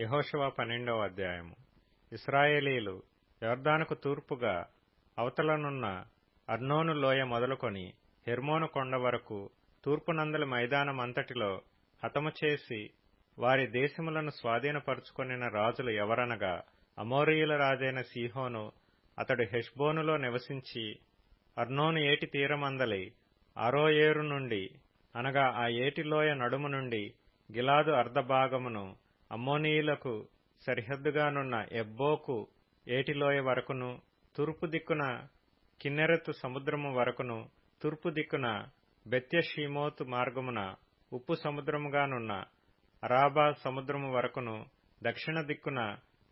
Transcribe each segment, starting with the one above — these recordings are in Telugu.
యహోషువ పన్నెండవ అధ్యాయము. ఇస్రాయేలీలు యొర్దానుకు తూర్పుగా అవతలనున్న అర్నోను లోయ మొదలుకొని హెర్మోను కొండ వరకు తూర్పునందలి మైదానమంతటిలో హతము చేసి వారి దేశములను స్వాధీనపరుచుకొనిన రాజులు ఎవరనగా అమోరీయుల రాజైన సీహోను అతడు హెష్బోనులో నివసించి అర్నోను ఏటి తీరమందలి అరోయేరు నుండి అనగా ఆ ఏటిలోయ నడుము నుండి గిలాదు అర్ధభాగమును అమ్మోనీయులకు సరిహద్దుగానున్న ఎబ్బోకు ఏటిలోయ వరకును తూర్పు దిక్కున కిన్నెరెతు సముద్రము వరకును తూర్పు దిక్కున బెత్యషీమోతు మార్గమున ఉప్పు సముద్రముగానున్న అరాబా సముద్రము వరకును దక్షిణ దిక్కున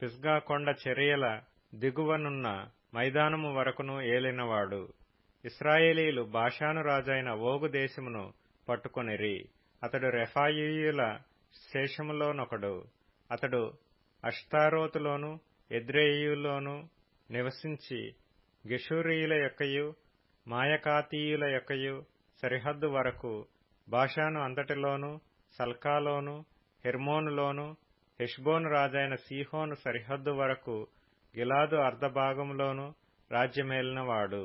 పిస్గా కొండ చర్యల దిగువనున్న మైదానము వరకును ఏలినవాడు. ఇస్రాయేలీలు బాషాను రాజైన ఓగు దేశమును పట్టుకొనిరి. అతడు రెఫాయియుల శేషములోనొకడు. అతడు అష్తారోతులోను ఎద్రేయులోను నివసించి గెషూరీయుల యొక్కయు మాయకాతీయుల యొక్కయు సరిహద్దు వరకు బాషాను అంతటిలోను సల్కాలోను హెర్మోనులోను హెష్బోను రాజైన సీహోను సరిహద్దు వరకు గిలాదు అర్ధభాగంలోను రాజ్యమేలినవాడు.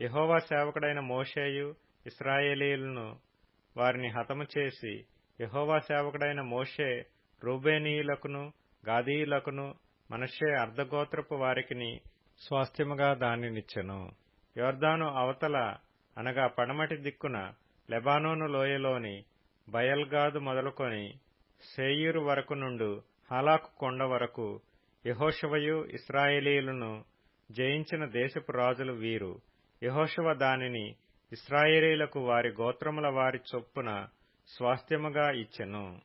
యహోవా సేవకుడైన మోషేయు ఇస్రాయేలీలను వారిని హతము చేసి యహోవా సేవకుడైన మోషే రూబేనీయులకును గాదీయులకును మనషే అర్ధగోత్రపు వారికిని స్వాస్థ్యముగా దానినిచ్చెను. యోర్దాను అవతల అనగా పడమటి దిక్కున లెబానోను లోయలోని బయల్గాదు మొదలుకొని సేయూరు వరకు నుండు హాలాకు కొండ వరకు యహోషవయు ఇస్రాయేలీలను జయించిన దేశపు రాజులు వీరు. యహోషవ దానిని ఇస్రాయేలీలకు వారి గోత్రముల వారి చొప్పున స్వాస్థ్యముగా ఇచ్చెను.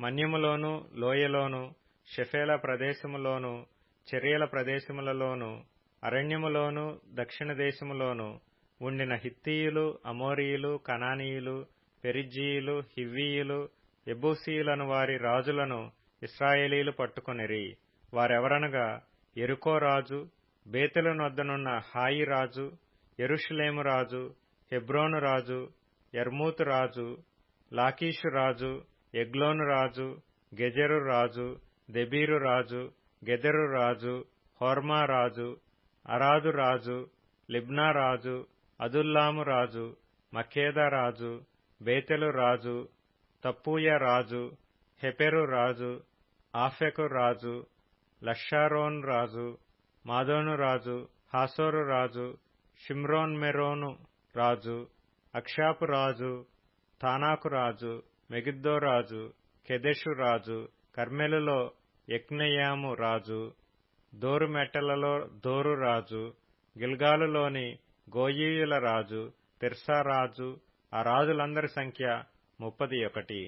మన్యములోను లోయలోను షెఫేల ప్రదేశములోను చర్యల ప్రదేశములలోను అరణ్యములోను దక్షిణ దేశములోను ఉండిన హిత్తీయులు అమోరియులు కనానీయులు పెరిజ్జీయులు హివ్వీయులు ఎబూసీయులను వారి రాజులను ఇస్రాయేలీలు పట్టుకొనిరి. వారెవరనగా ఎరుకో రాజు బేతెలు నొద్దనున్న హాయి రాజు ఎరుషులేము రాజు హెబ్రోను రాజు ఎర్మూతు రాజు లాకీషు రాజు ఎగ్లోను రాజు గెజెరు రాజు దెబీరు రాజు గెదెరు రాజు హోర్మా రాజు అరాదు రాజు లిబ్నా రాజు అదుల్లాము రాజు మఖేదా రాజు బేతెలు రాజు తప్పూయ రాజు హెపెరు రాజు ఆఫెకు రాజు లషారోన్ రాజు మాదోను రాజు హాసోరు రాజు షిమ్రోన్ మెరోను రాజు అక్షాపు రాజు తానాకు రాజు మెగిద్దో రాజు కెదెషు రాజు కర్మెలులో యక్నెయాము రాజు దోరు మెట్టలలో దోరు రాజు గిల్గాలులోని గోయీయుల రాజు తిర్సా రాజు ఆ రాజులందరి సంఖ్య ముప్పది ఒకటి.